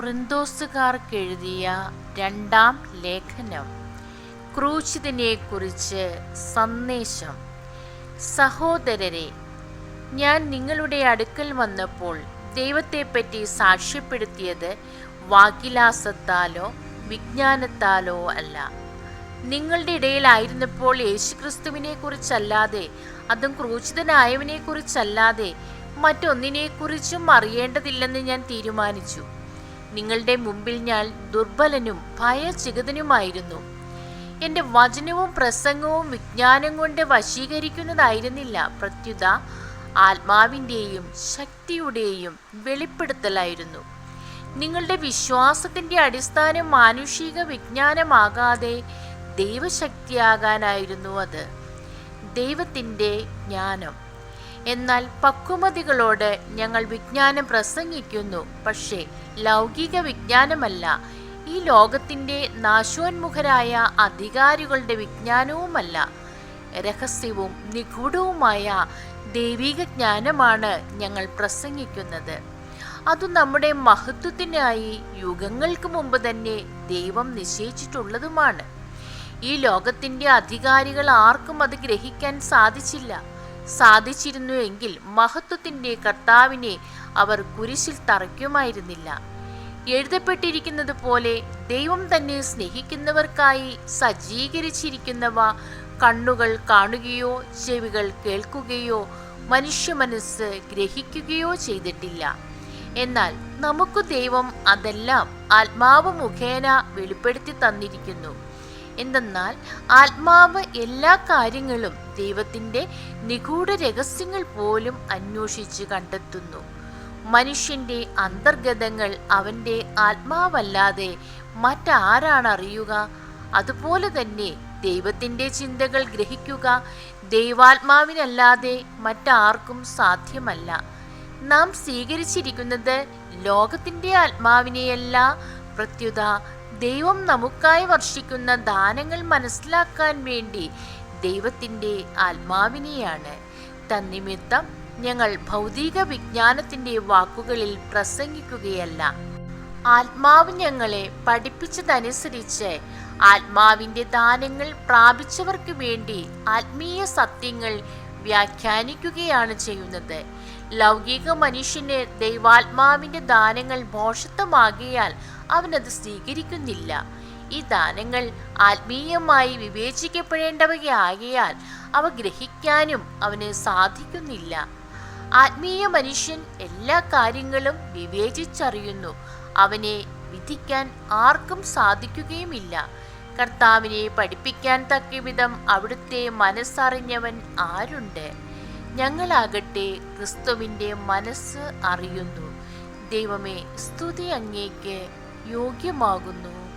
കൊറിന്തോസുകാർക്കെഴുതിയ രണ്ടാം ലേഖനം ക്രൂശിതനെക്കുറിച്ച് സന്ദേശം. സഹോദരരെ ഞാൻ നിങ്ങളുടെ അടുക്കൽ വന്നപ്പോൾ ദൈവത്തെപ്പറ്റി സാക്ഷ്യപ്പെടുത്തിയത് വാക്കിലാസത്താലോ വിജ്ഞാനത്താലോ അല്ല. നിങ്ങളുടെ ഇടയിലായിരുന്നപ്പോൾ യേശുക്രിസ്തുവിനെ കുറിച്ചല്ലാതെ അതും ക്രൂശിതനായവനെ കുറിച്ചല്ലാതെ മറ്റൊന്നിനെക്കുറിച്ചും അറിയേണ്ടതില്ലെന്ന് ഞാൻ തീരുമാനിച്ചു. നിങ്ങളുടെ മുമ്പിൽ ഞാൻ ദുർബലനും ഭയചികിതനുമായിരുന്നു. എന്റെ വചനവും പ്രസംഗവും വിജ്ഞാനം കൊണ്ട് വശീകരിക്കുന്നതായിരുന്നില്ല. പ്രത്യുത ആത്മാവിന്റെയും ശക്തിയുടെയും വെളിപ്പെടുത്തലായിരുന്നു. നിങ്ങളുടെ വിശ്വാസത്തിന്റെ അടിസ്ഥാനം മാനുഷിക വിജ്ഞാനമാകാതെ ദൈവശക്തിയാകാനായിരുന്നു അത്. ദൈവത്തിന്റെ ജ്ഞാനം. എന്നാൽ പക്വമതികളോട് ഞങ്ങൾ വിജ്ഞാനം പ്രസംഗിക്കുന്നു. പക്ഷേ ലൗകിക വിജ്ഞാനമല്ല. ഈ ലോകത്തിന്റെ നാശോന്മുഖരായ അധികാരികളുടെ വിജ്ഞാനവുമല്ല. രഹസ്യവും നിഗൂഢവുമായ ദൈവിക ജ്ഞാനമാണ് ഞങ്ങൾ പ്രസംഗിക്കുന്നത്. അത് നമ്മുടെ മഹത്വത്തിനായി യുഗങ്ങൾക്ക് മുമ്പ് തന്നെ ദൈവം നിശ്ചയിച്ചിട്ടുള്ളതുമാണ്. ഈ ലോകത്തിന്റെ അധികാരികൾ ആർക്കും അത് ഗ്രഹിക്കാൻ സാധിച്ചില്ല. സാധിച്ചിരുന്നു എങ്കിൽ മഹത്വത്തിന്റെ കർത്താവിനെ അവർ കുരിശിൽ തറയ്ക്കുമായിരുന്നില്ല. എഴുതപ്പെട്ടിരിക്കുന്നത് പോലെ ദൈവം തന്നെ സ്നേഹിക്കുന്നവർക്കായി സജ്ജീകരിച്ചിരിക്കുന്നവ കണ്ണുകൾ കാണുകയോ ചെവികൾ കേൾക്കുകയോ മനുഷ്യ മനസ്സ് ഗ്രഹിക്കുകയോ ചെയ്തിട്ടില്ല. എന്നാൽ നമുക്ക് ദൈവം അതെല്ലാം ആത്മാവ് മുഖേന വെളിപ്പെടുത്തി തന്നിരിക്കുന്നു. എന്തെന്നാൽ ആത്മാവ് എല്ലാ കാര്യങ്ങളും ദൈവത്തിന്റെ നിഗൂഢ രഹസ്യങ്ങൾ പോലും അന്വേഷിച്ച് കണ്ടെത്തുന്നു. മനുഷ്യന്റെ അന്തർഗതങ്ങൾ അവന്റെ ആത്മാവല്ലാതെ മറ്റാരാണ് അറിയുക അതുപോലെ തന്നെ ദൈവത്തിന്റെ ചിന്തകൾ ഗ്രഹിക്കുക ദൈവാത്മാവിനല്ലാതെ മറ്റാർക്കും സാധ്യമല്ല. നാം സ്വീകരിച്ചിരിക്കുന്നത് ലോകത്തിന്റെ ആത്മാവിനെയല്ല പ്രത്യുത ദൈവം നമുക്കായി വർഷിക്കുന്ന ദാനങ്ങൾ മനസ്സിലാക്കാൻ വേണ്ടി ദൈവത്തിന്റെ ആത്മാവിനെയാണ്. തന്നിമിത്തം ഞങ്ങൾ ഭൗതിക വിജ്ഞാനത്തിന്റെ വാക്കുകളിൽ പ്രസംഗിക്കുകയല്ല. ആത്മാവ് ഞങ്ങളെ പഠിപ്പിച്ചതനുസരിച്ച് ആത്മാവിന്റെ ദാനങ്ങൾ പ്രാപിച്ചവർക്ക് വേണ്ടി ആത്മീയ സത്യങ്ങൾ വ്യാഖ്യാനിക്കുകയാണ് ചെയ്യുന്നത്. ലൗകിക മനുഷ്യന് ദൈവാത്മാവിന്റെ ദാനങ്ങൾ മോഷത്വമാകിയാൽ അവനത് സ്വീകരിക്കുന്നില്ല. ഈ ദാനങ്ങൾ ആത്മീയമായി വിവേചിക്കപ്പെടേണ്ടവയാകിയാൽ അവ ഗ്രഹിക്കാനും അവന് സാധിക്കുന്നില്ല. ആത്മീയ മനുഷ്യൻ എല്ലാ കാര്യങ്ങളും വിവേചിച്ചറിയുന്നു. അവനെ വിധിക്കാൻ ആർക്കും സാധിക്കുകയുമില്ല. കർത്താവിനെ പഠിപ്പിക്കാൻ തക്കവിധം അവിടുത്തെ മനസ്സറിഞ്ഞവൻ ആരുണ്ട്? ഞങ്ങളാകട്ടെ ക്രിസ്തുവിന്റെ മനസ്സ് അറിയുന്നു. ദൈവമേ സ്തുതി അങ്ങേക്ക് യോഗ്യമാകുന്നു.